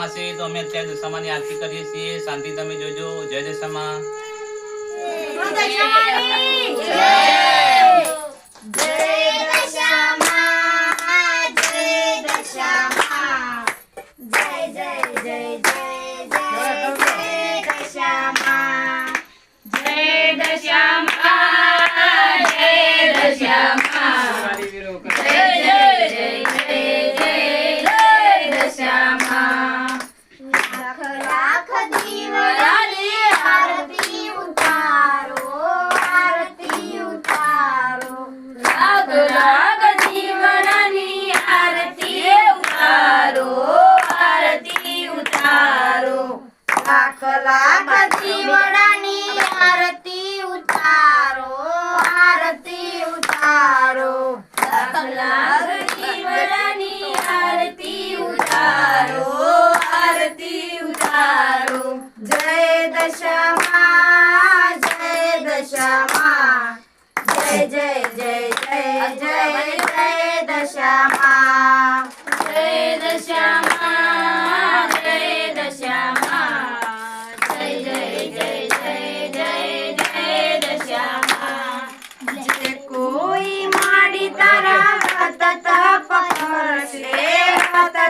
દશામાં છે તો અમે અત્યારે દશામાની આરતી કરીએ છીએ. શાંતિ તમે જોજો. જય દશામાં. જય उतारू लाख लाख चिवडानी आरती उतारो आरती उतारो लाख लाख चिवडानी आरती उतारो आरती उतारो जय दशमा जय दशमा. जय जय जय जय जय जय दशमा. जय दशमा.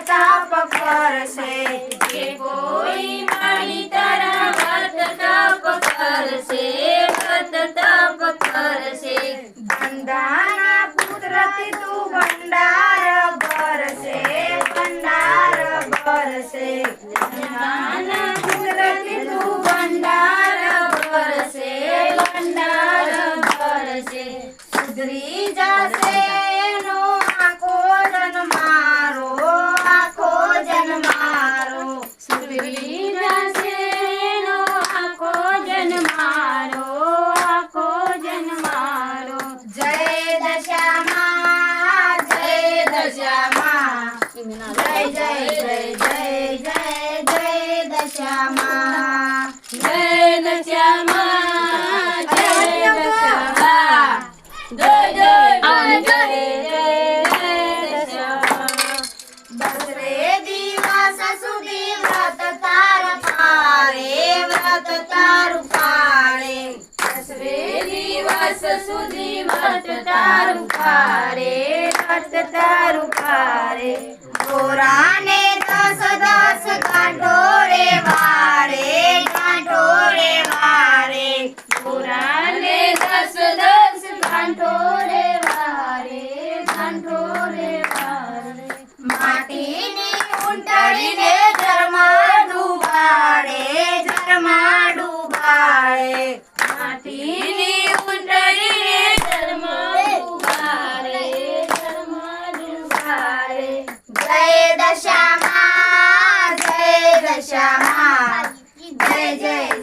પ્રતાપ કરશે 追追追追追追的小猫 માસ સુધી મત તારું પારે મત તારું પારે ગોરા 啊。对对。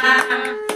time.